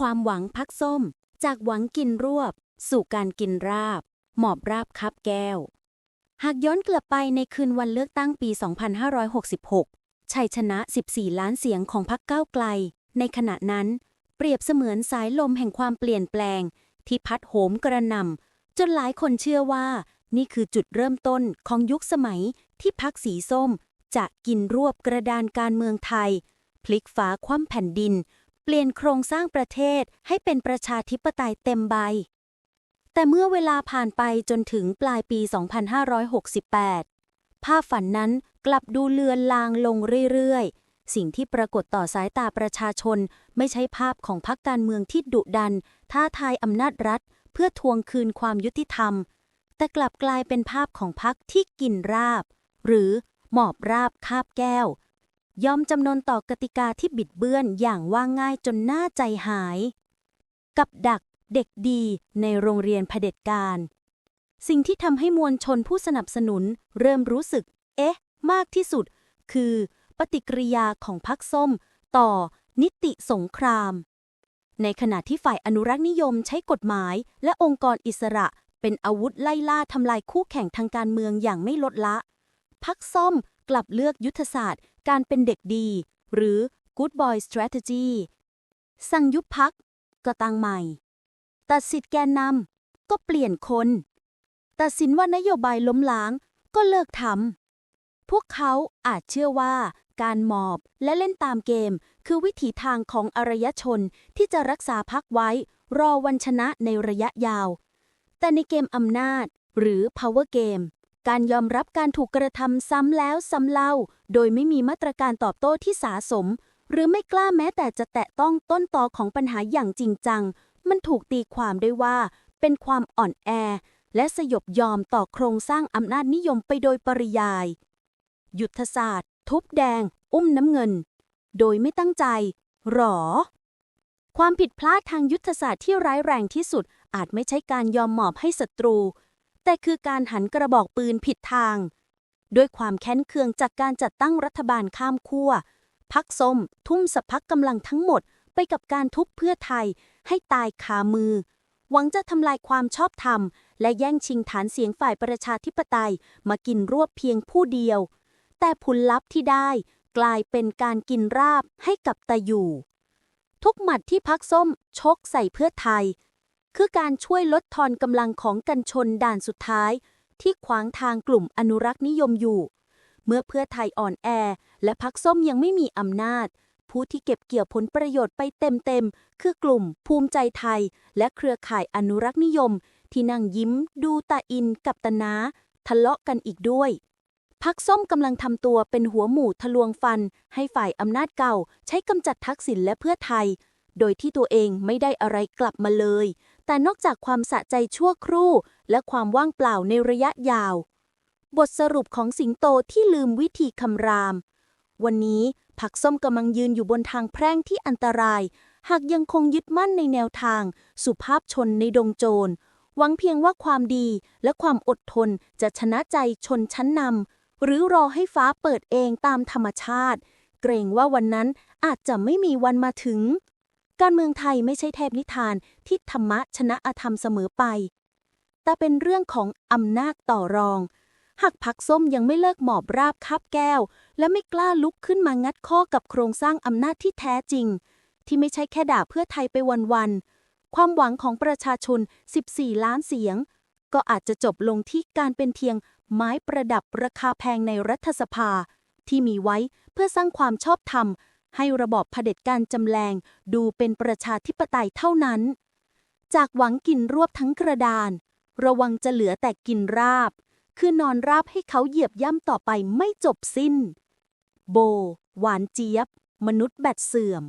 ความหวังพักส้ม จากหวังกินรวบ สู่การกินราบ หมอบราบคับแก้ว หากย้อนกลับไปในคืนวันเลือกตั้งปี 2566 ชัยชนะ 14 ล้านเสียงของพรรคก้าวไกล ในขณะนั้น เปรียบเสมือนสายลมแห่งความเปลี่ยนแปลง ที่พัดโหมกระหน่ำจนหลายคนเชื่อว่า นี่คือจุดเริ่มต้นของยุคสมัยที่พักสีส้มจะกินรวบกระดานการเมืองไทย พลิกฟ้าคว่ำแผ่นดิน เปลี่ยนโครงสร้างประเทศให้เป็นประชาธิปไตยเต็มใบ แต่เมื่อเวลาผ่านไปจนถึงปลายปี 2568 ภาพฝันนั้นกลับดูเลือนลางลงเรื่อยๆ สิ่งที่ปรากฏต่อสายตาประชาชน ไม่ใช่ภาพของพรรคการเมืองที่ดุดัน ท้าทายอำนาจรัฐ เพื่อทวงคืนความยุติธรรม แต่กลับกลายเป็นภาพของพรรคที่กินราบ หรือหมอบราบคาบแก้ว ยอมจำนนต่อกติกาที่บิดเบือนอย่างว่าง่ายจนน่าใจหาย กับดักเด็กดีในโรงเรียนเผด็จการ สิ่งที่ทำให้มวลชนผู้สนับสนุนเริ่มรู้สึก เอ๊ะ มากที่สุด คือ ปฏิกิริยาของพรรคส้ม ต่อ นิติสงคราม ในขณะที่ฝ่ายอนุรักษ์นิยมใช้กฎหมาย และองค์กรอิสระ เป็นอาวุธไล่ล่าทำลายคู่แข่งทางการเมืองอย่างไม่ลดละพักส้ม กลับเลือกยุทธศาสตร์ การเป็นเด็กดี หรือ Good Boy Strategy สั่งยุบพักก็ตั้งใหม่ ตัดสิทธิ์แกนนำก็เปลี่ยนคน ตัดสินว่านโยบายล้มล้างก็เลิกทำพวกเขาอาจเชื่อว่า การมอบและเล่นตามเกม คือวิถีทางของอารยชนที่จะรักษาพักไว้ รอวันชนะในระยะยาว แต่ในเกมอำนาจหรือ power game การยอมรับการถูกกระทำซ้ำแล้วซ้ำเล่า โดยไม่มีมาตรการตอบโต้ที่สาสม หรือไม่กล้าแม้แต่จะแตะต้องต้นตอของปัญหาอย่างจริงจัง มันถูกตีความได้ว่า เป็นความอ่อนแอ และสยบยอมต่อโครงสร้างอำนาจนิยมไปโดยปริยาย ยุทธศาสตร์ ทุบแดง อุ้มน้ำเงิน โดยไม่ตั้งใจ หรอ ความผิดพลาดทางยุทธศาสตร์ที่ร้ายแรงที่สุดอาจไม่ใช่การยอมหมอบให้ศัตรู แต่คือการหันกระบอกปืนผิดทาง ด้วยความแค้นเคืองจากการจัดตั้งรัฐบาลข้ามขั้วพักส้ม ทุ่มสพักกำลังทั้งหมดไปกับการทุบเพื่อไทย ให้ตายคามือ หวังจะทำลายความชอบธรรม และแย่งชิงฐานเสียงฝ่ายประชาธิปไตยมากินรวบเพียงผู้เดียว แต่ผลลัพธ์ที่ได้กลายเป็นการกินราบให้กับตาอยู่ ทุกหมัดที่พักส้มชกใส่เพื่อไทย คือการช่วยลดทอนกำลังของกันชนด่านสุดท้าย ที่ขวางทางกลุ่มอนุรักษ์นิยมอยู่ เมื่อเพื่อไทยอ่อนแอ และพักส้มยังไม่มีอำนาจ ผู้ที่เก็บเกี่ยวผลประโยชน์ไปเต็มๆ คือกลุ่มภูมิใจไทย และเครือข่ายอนุรักษ์นิยม ที่นั่งยิ้ม ดูตาอินกับตานาทะเลาะกันอีกด้วยพักส้มกำลังทำตัวเป็นหัวหมูทะลวงฟัน ให้ฝ่ายอำนาจเก่า ใช้กำจัดทักษิณและเพื่อไทย โดยที่ตัวเองไม่ได้อะไรกลับมาเลย แต่นอกจากความสะใจชั่วครู่ และความว่างเปล่าในระยะยาว บทสรุปของสิงโตที่ลืมวิธีคำราม วันนี้ผักส้มกำลังยืนอยู่บนทางแพร่งที่อันตราย หากยังคงยึดมั่นในแนวทาง สุภาพชนในดงโจร หวังเพียงว่าความดีและความอดทนจะชนะใจชนชั้นนำหรือรอให้ฟ้าเปิดเองตามธรรมชาติ เกรงว่าวันนั้นอาจจะไม่มีวันมาถึง การเมืองไทยไม่ใช่เทพนิทานที่ธรรมะชนะอธรรมเสมอไป แต่เป็นเรื่องของอำนาจต่อรอง หากพักส้มยังไม่เลิกหมอบราบคาบแก้ว และไม่กล้าลุกขึ้นมางัดข้อกับโครงสร้างอำนาจที่แท้จริง ที่ไม่ใช่แค่ด่าเพื่อไทยไปวันๆ ความหวังของประชาชน 14 ล้านเสียง ก็อาจจะจบลงที่การเป็นเพียงไม้ประดับราคาแพงในรัฐสภา ที่มีไว้เพื่อสร้างความชอบธรรม ให้ระบอบเผด็จการจำแรงดูเป็นประชาธิปไตยเท่านั้น จากหวังกินรวบทั้งกระดาน ระวังจะเหลือแต่กินราบ คือนอนราบให้เขาเหยียบย่ำต่อไปไม่จบสิ้น โบ หวานเจี๊ยบ มนุษย์แบตเสื่อม